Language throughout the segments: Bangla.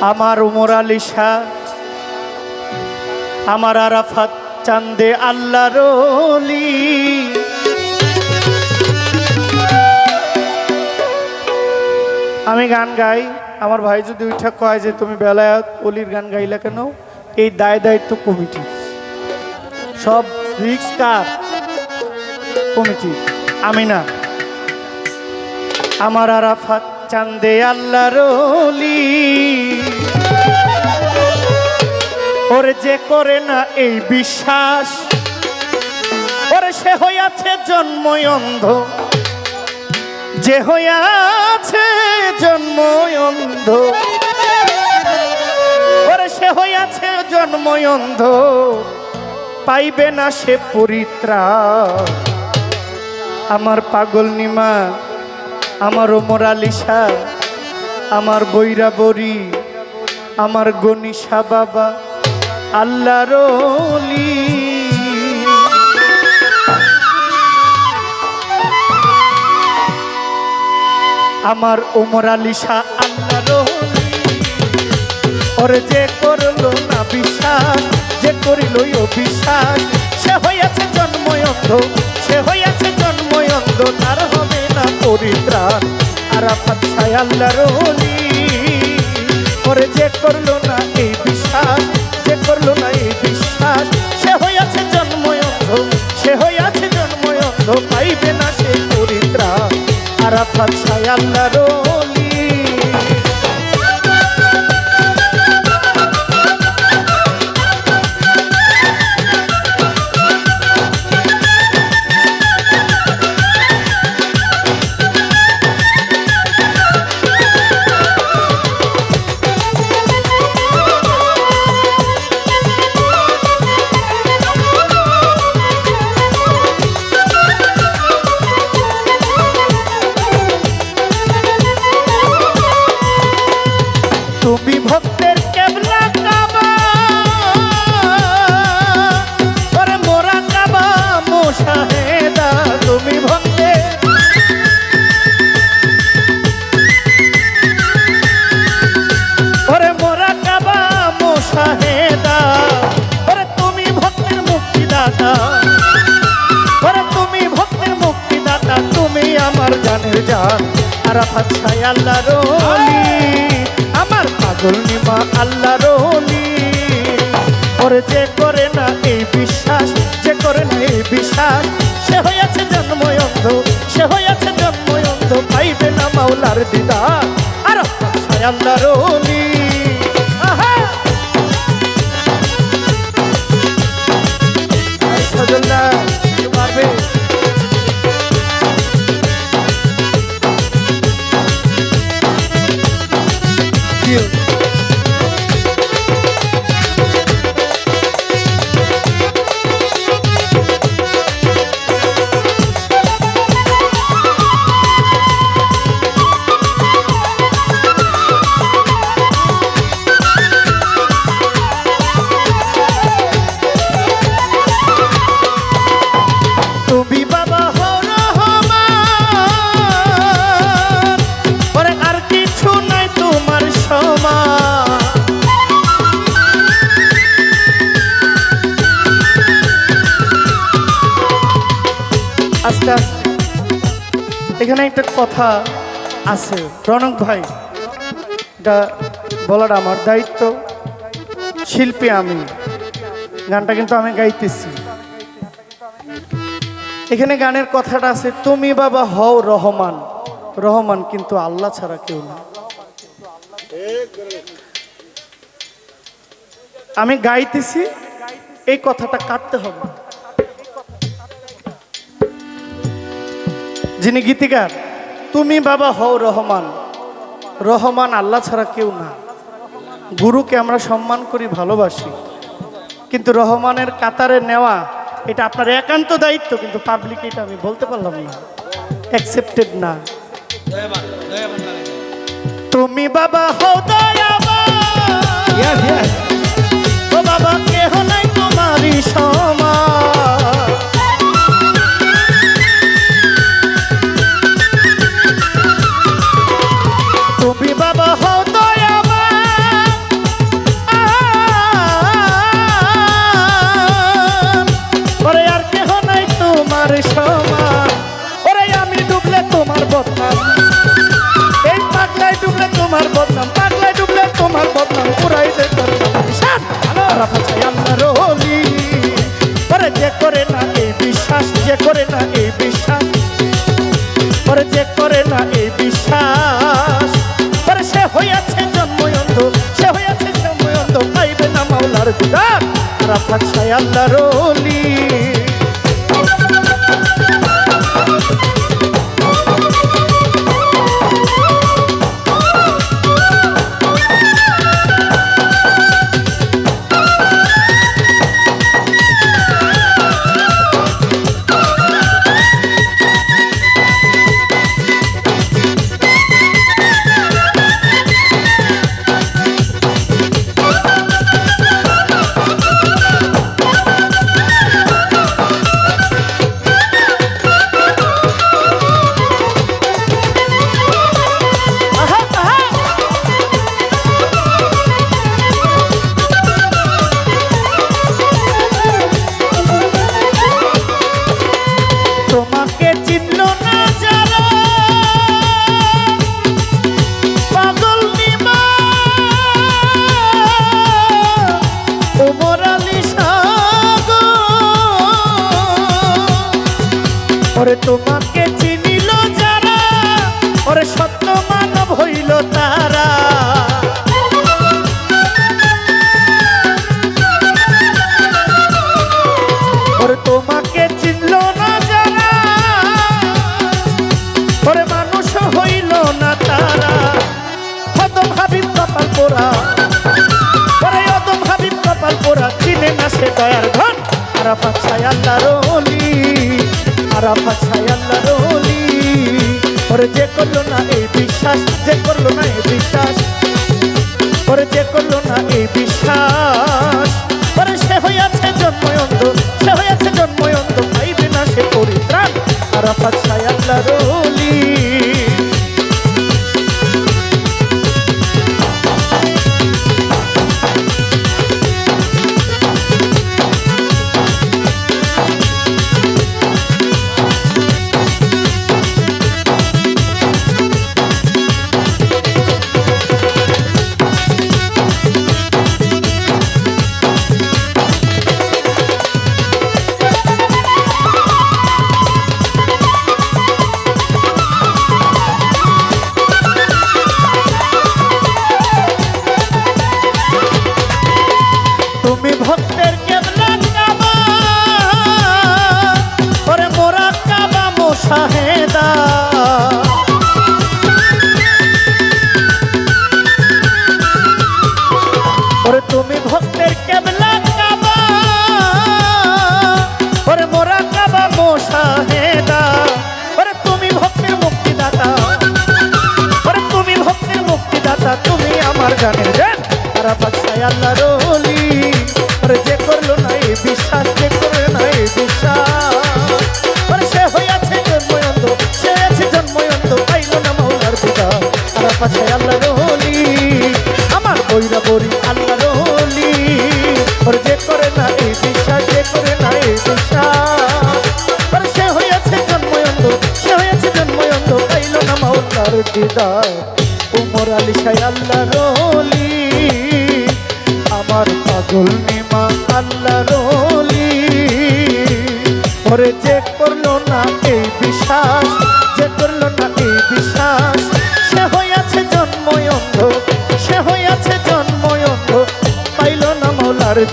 আমার উমর আলী শাহ, আমার আরাফাত চান্দে আল্লাহ অলি। আমি গান গাই, আমার ভাই যদি উঠা কয় যে তুমি বেলায়াত অলির গান গাইলা কেন? এই দায় দায়িত্ব কমিটি। সব রিক্স কার কমিটি। আমি না। আমার আরাফাত চান্দে আল্লাহর অলি। ওরে যে করে না এই বিশ্বাস, ওরে সে হইয়াছে জন্মই অন্ধ। যে হইয়াছে জন্মই অন্ধ। ওরে সে হইয়াছে জন্মই অন্ধ। পাইবে না সে পরিত্রা আমার পাগল নিমা আমার ওমর আলিশা আমার বৈরা বরি, আমার গনিশা বাবা, আল্লাহর অলি। আমার ওমর আলিশা আল্লাহর অলি। ওরে যে করল না বিশ্বাস, যে করিল অবিশ্বাস সে হইয়াছে জন্ময়ন্ধ সে হইয়াছে জন্ময়ন্ধ তার হবে না পরিত্রাণ আরাফাত সায় আল্লাহর। ওরে যে করল না এই আমার জানের জান আরাফাত ছাই আল্লাহর অলি। আমার পাগল নিমা আল্লাহর অলি। ওরে যে করে না এই বিশ্বাস, যে করে না এই বিশ্বাস, সে হইয়াছে জন্ময়ন্ধ সে হইয়াছে জন্ময়ন্ধ পাইবে না মাওলার দিদা আরাফাত ছাই আল্লাহর অলি। আস্তে এখানে একটা কথা আছে। রনক ভাই, এটা বলার আমার দায়িত্ব, শিল্পী আমি। গানটা কিন্তু আমি গাইতেছি। এখানে গানের কথাটা আছে, তুমি বাবা হও রহমান। রহমান কিন্তু আল্লাহ ছাড়া কেউ না। আমি গাইতেছি, এই কথাটা কাটতে হবে। যিনি গীতিকার তুমি বাবা হও রহমান। রহমান আল্লাহ ছাড়া কেউ না। গুরুকে আমরা সম্মান করি ভালোবাসি। কিন্তু রহমানের কাতারে নেওয়া এটা আপনার একান্ত দায়িত্ব কিন্তু পাবলিক এটা আমি বলতে পারলাম না। অ্যাকসেপ্টেড না। তুমি বাবা হও দয়াবান। ও বাবা কেহ নাই তোমারই সমান সাই আল্লাহ রলি ওরে তোমাকে চিনিল যারা, ওরে সত্য মানব হইল তারা। ওরে না মানুষ হইল না তারা। না সে দয়ার ঘন আরাফাত ছায় আল্লাহ ওরে যে করল না এই বিশ্বাস, যে করল না এই বিশ্বাস, ওরে যে করল না এই सा है दा রলি আমার বইরা বরি আল্লাহ রলি ওরে যে করে না এই বিশ্বাস যে করে না এই ওরে সে হইয়াছে জন্ময়ন্ত, সে হয়েছে জন্ময়ন্ত, পাইল না মাওলার দিদার উমর আলী সাই আল্লাহ রলি আমার পাগল নিমা আল্লাহ রলি ওরে যে করল না এই বিশ্বাস, যে করল না এই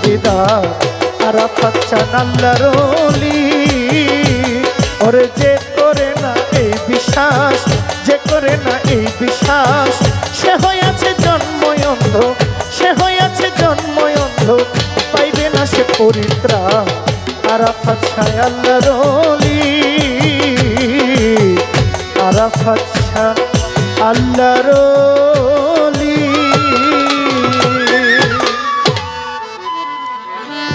দিদার আরাফাত চান আল্লাহ রলি। ওরে যে করে না এই বিশ্বাস, যে করে না এই বিশ্বাস, সে হইয়াছে জন্ময়ন্ধ, সে হইয়াছে জন্ময়ন্ধ, পাইবে না সে পরিত্রাণ আরাফাত শাহ আল্লাহ রলি আরাফাত আল্লাহ